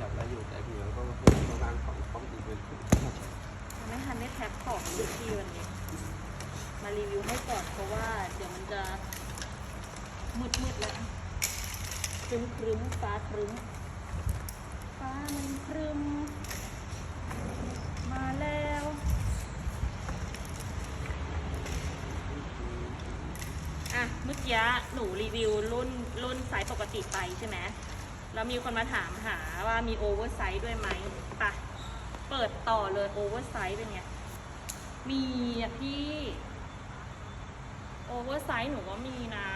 ยับได้อยู่แต่พี่มันก็เพิ่มตัวงานของคอมอีเป็นยังไม่ทันได้แพ็คของเลยพี่วันนี้ มารีวิวให้ก่อนเพราะว่าเดี๋ยวมันจะมืดๆแล้วครึ้มครึ้มฟ้าครึ้มฟ้ามันครึ้มมาแล้วอะเมื่อกี้หนูรีวิวรุ่นรุ่นไซส์ปกติไปใช่ไหม แล้วมีคนมาถามหาว่ามีโอเวอร์ไซส์ด้วยไหมปะเปิดต่อเลยโอเวอร์ไซส์เป็นไง มีอะพี่โอเวอร์ไซส์หนูว่ามีนะ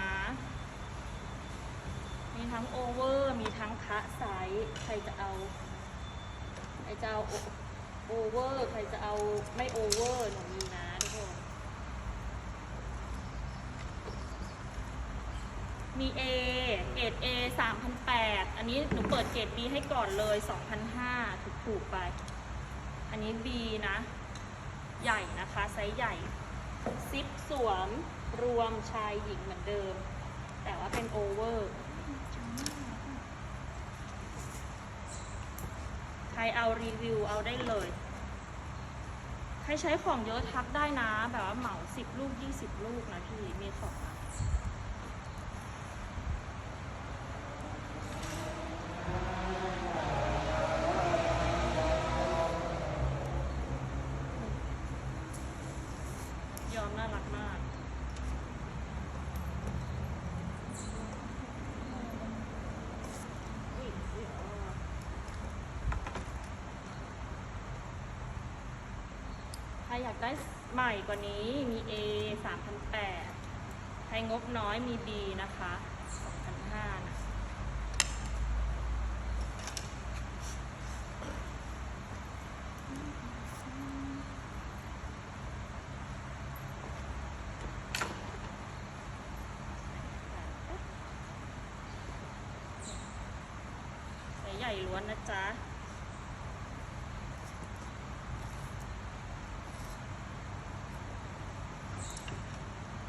มีทั้งโอเวอร์มีทั้งคะไซส์ใครจะเอาใครจะเอาโอเวอร์ใครจะเอาไม่โอเวอร์หนูมีนะทุกคน มี A เกรด A 3,800 อันนี้หนูเปิดเกรด B ให้ก่อนเลย 2,500 ถูกถูกๆไป อันนี้ B นะ ใหญ่นะคะ ไซส์ใหญ่ ซิปสวมรวมชายหญิงเหมือนเดิม แต่ว่าเป็นโอเวอร์ ใครเอารีวิวเอาได้เลย ใครใช้ของเยอะทักได้นะ แบบว่าเหมา 10 ลูก 20 ลูกนะพี่ มีของนะ ยอมน่ารักมาก ใครอยากได้ใหม่กว่านี้มี A 3,800 ใครงบน้อยมี B นะคะ ใหญ่ล้วนนะจ๊ะ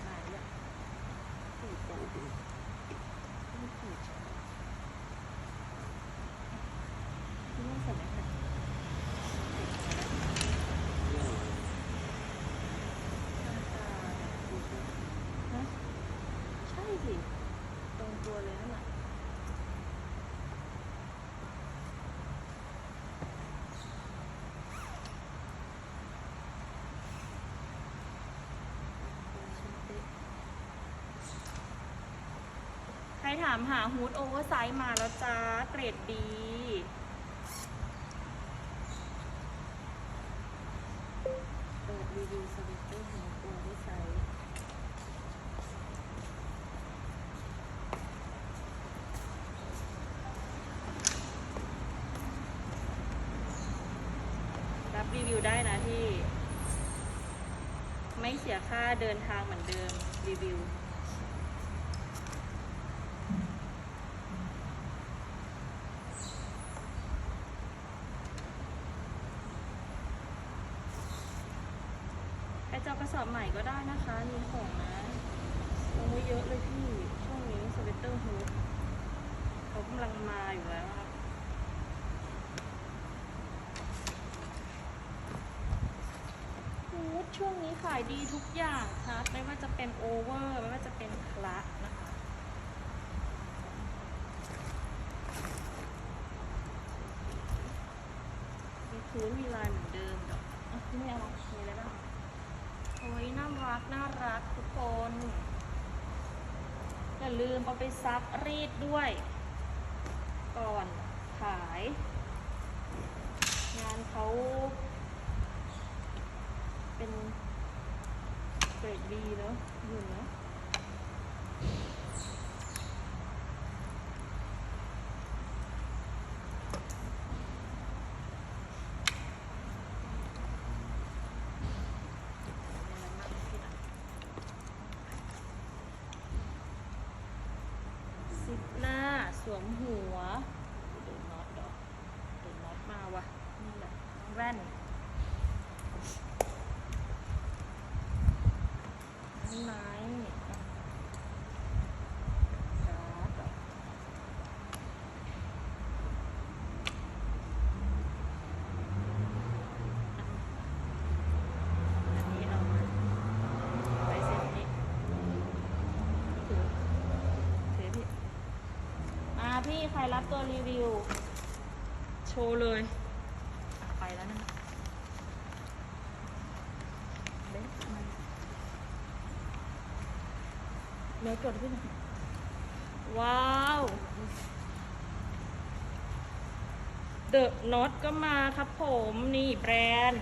มาเยอะสี่ตัวไม่สี่จ้ะพี่ว่าใส่ไหมคะฮะใช่สิ ตรงตัวเลยนั่นแหละ ใคร ถามหาฮูดโอเวอร์ไซส์มาแล้วจ้า เกรดดีเปิดรีวิวสวิตเตอร์ฮูดโอเวอร์ไซส์รับรีวิวได้นะที่ ไม่เสียค่าเดินทางเหมือนเดิมรีวิว ใครจะเอากระสอบใหม่ก็ได้นะคะ มีของนะลงไว้เยอะเลยพี่ช่วงนี้สเวตเตอร์ฮูดเขากำลังมาอยู่แล้วครับฮูดช่วงนี้ขายดีทุกอย่างครับ ไม่ว่าจะเป็นโอเวอร์ ไม่ว่าจะเป็นคละนะคะ มีพื้นมีลายเหมือนเดิมดอะพี่ไม่เอามามีอะไรบ้าง โอ้ยน่ารักน่ารักทุกคนอย่าลืมเอาไปซักรีดด้วย ก่อนขาย งานเขาเป็นเกรดดีเนาะอยู่เนาะซิปหน้าส วมหัวเดินน็อตดอกเดินน็อตมาวะนี่แหละแว่น นี่มาร์ดเหรอ พี่ใครรับตัวรีวิว โชว์เลยอะไปแล้วนะเบ๊ะมาเนื้อกดขึ้นอยว้าว เดอะน็อตก็มาครับผมนี่แบรนด์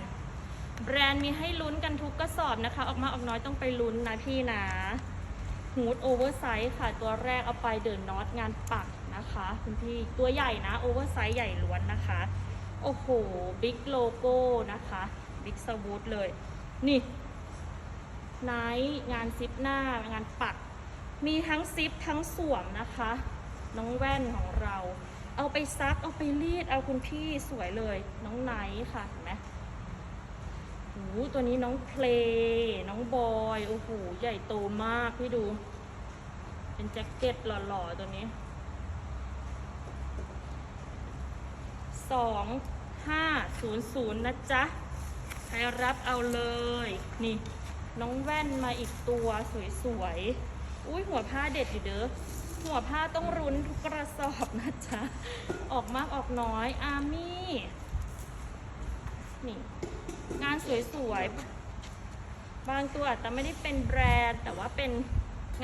แบรนด์มีให้ลุ้นกันทุกกระสอบนะคะ ออกมาออกน้อยต้องไปลุ้นนะพี่นะฮูดโอเวอร์ไซส์ค่ะ ตัวแรกเอาไปเดินน็อตงานปัก นะคะคุณพี่ตัวใหญ่นะโอเวอร์ไซส์ใหญ่ล้วนนะคะ โอ้โหบิ๊กโลโก้นะคะบิ๊กสวูดเลย นี่ไนท์งานซิปหน้างานปัก มีทั้งซิปทั้งสวมนะคะ น้องแว่นของเรา เอาไปซักเอาไปรีดเอาคุณพี่สวยเลย น้องไนท์ค่ะเห็นไหมโอ้โหตัวนี้น้องเพลน้องบอย โอ้โห ใหญ่โตมากพี่ดู เป็นแจ็คเก็ตหล่อๆ ตัวนี้ สองห้าศูนย์ศูนย์นะจ๊ะ ใครรับเอาเลย นี่ น้องแว่นมาอีกตัวสวยๆ อุ้ยหัวผ้าเด็ดอยู่เด้อ หัวผ้าต้องรุนทุกกระสอบนะจ๊ะ ออกมากออกน้อย อาร์มี่ นี่ งานสวยๆ บางตัวอาจจะไม่ได้เป็นแบรนด์ แต่ว่าเป็น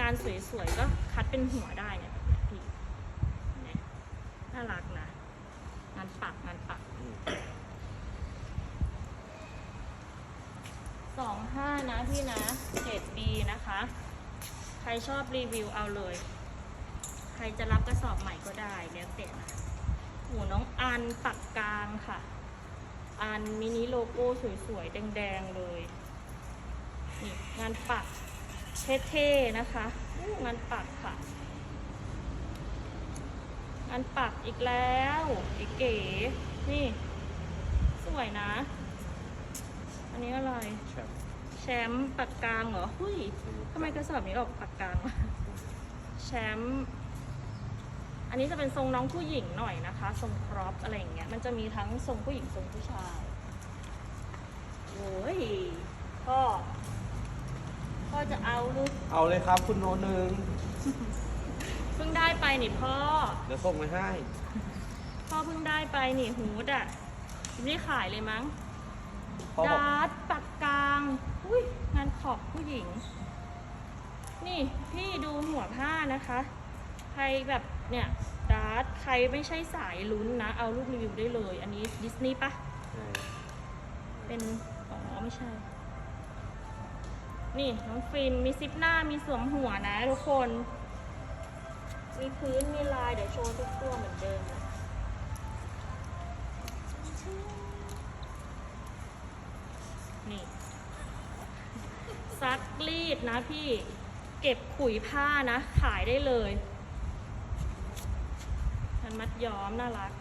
งานสวยๆ ก็คัดเป็นหัวได้เนี่ยพี่นี่น่ารักานปักงานปักสองห้านะพี่นะเกรดบีนะคะ ใครชอบรีวิวเอาเลย ใครจะรับกระสอบใหม่ก็ได้แล้วแต่นะหูน้องอันปักกลางค่ะ อันมินิโลโก้สวยๆ แดงๆ เลยนี่งานปักเท่ๆนะคะ งานปักค่ะ งานปักอีกแล้วเก๋ๆนี่ สวยนะ อันนี้อะไร แชมป์แชมป์ปากกลางเหรอหุ้ยทำไมกระสอบนี้ออกปากกลางวะแชมป์อันนี้จะเป็นทรงน้องผู้หญิงหน่อยนะคะ ทรงครอปอะไรอย่างเงี้ย มันจะมีทั้งทรงผู้หญิงทรงผู้ชายโอ้ยพ่อพ่อจะเอาลูกเอาเลยครับคุณโนหนึ่งเพิ่งได้ไปนี่พ่อ เดี๋ยวส่งไปให้ พ่อเพิ่งได้ไปนี่ฮูดอะยังไม่ได้ขายเลยมั้งพ่อบอก ดาร์ตปักกลาง อุ้ยงานขอบผู้หญิง นี่พี่ดูหัวผ้านะคะ ใครแบบเนี่ยดาร์ตใครไม่ใช่สายลุ้นนะ เอารูปรีวิวได้เลย อันนี้ดิสนีย์ปะเออเป็นอ๋อไม่ใช่ นี่น้องฟินมีซิปหน้ามีสวมหัวนะทุกคน มีพื้น มีลาย เดี๋ยวโชว์ทุกตัวเหมือนเดิมนะนี่ ซักรีดนะพี่ เก็บขุยผ้านะ ขายได้เลยมันมัดย้อมน่ารัก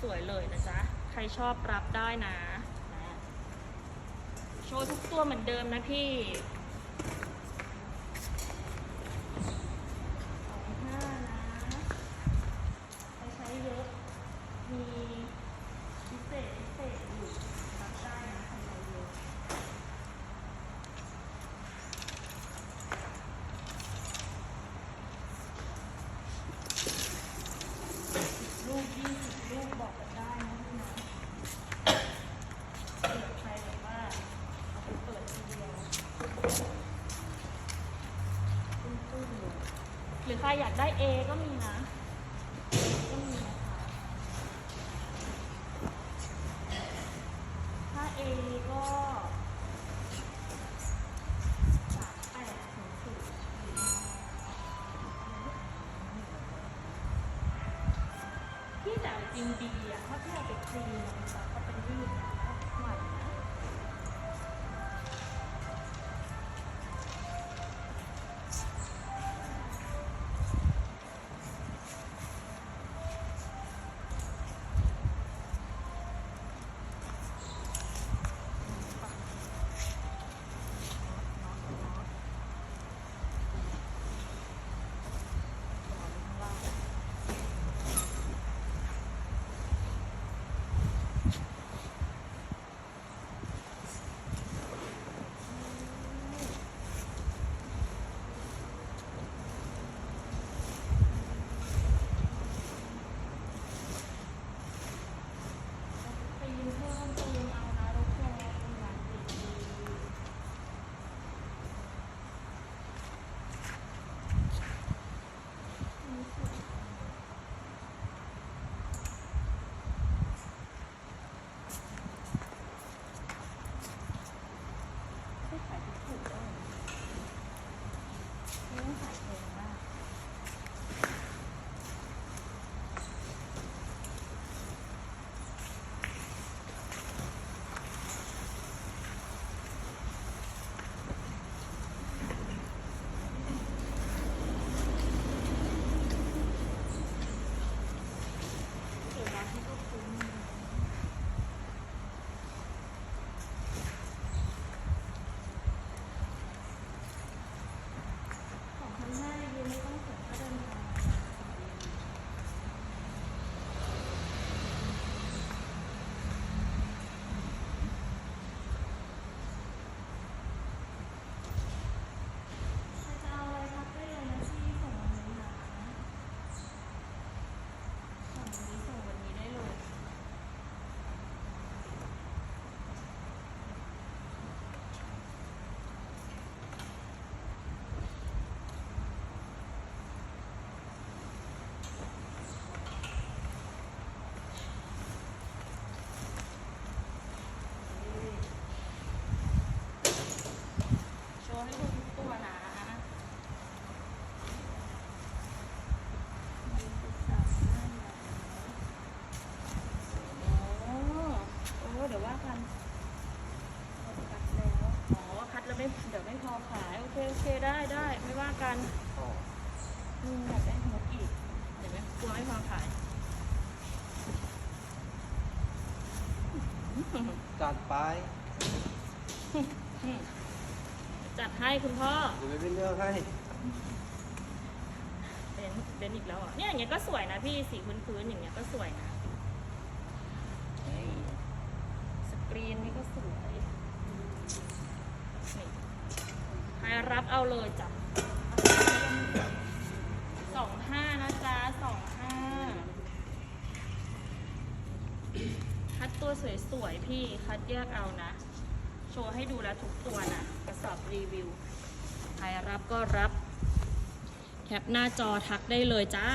สวย ๆ เลยนะจ๊ะ ใครชอบรับได้นะนะโชว์ทุกตัวเหมือนเดิมนะพี่สองห้านะใครใช้เยอะ มีพิเศษพิเศษอยู่รับได้นะใครใช้เยอะ ลูกยี่สิบลูกบอกกันได้นะพี่นะเผื่อใครแบบว่าเอาไปเปิดทีเดียวตุ้มๆเลยห รอใครอยากได้ A ก็มีนะก็มีนะคะถ้า A ได้ได้ไม่ว่ากันอ๋ออืมอยากได้มุกอีกเห็นไหมกลัวไม่พอขายจัดไปอืมจัดให้คุณพ่อเดี๋ยวไม่เป็นเรื่องให้ เป็นเป็นอีกแล้วเหรอะเนี่ยอย่างเงี้ยก็สวยนะพี่สีพื้นๆอย่างเงี้ยก็สวยนะเฮ้ยสกรีนนี่ก็สวยนี่ใคร รับเอาเลยจ้ะสองห้านะจ๊ะสองห้าคัดตัวสวยๆ พี่คัดแยกเอานะ โชว์ให้ดูแล้วทุกตัวนะกระสอบรีวิว ใครรับก็รับ แคปหน้าจอทักได้เลยจ้า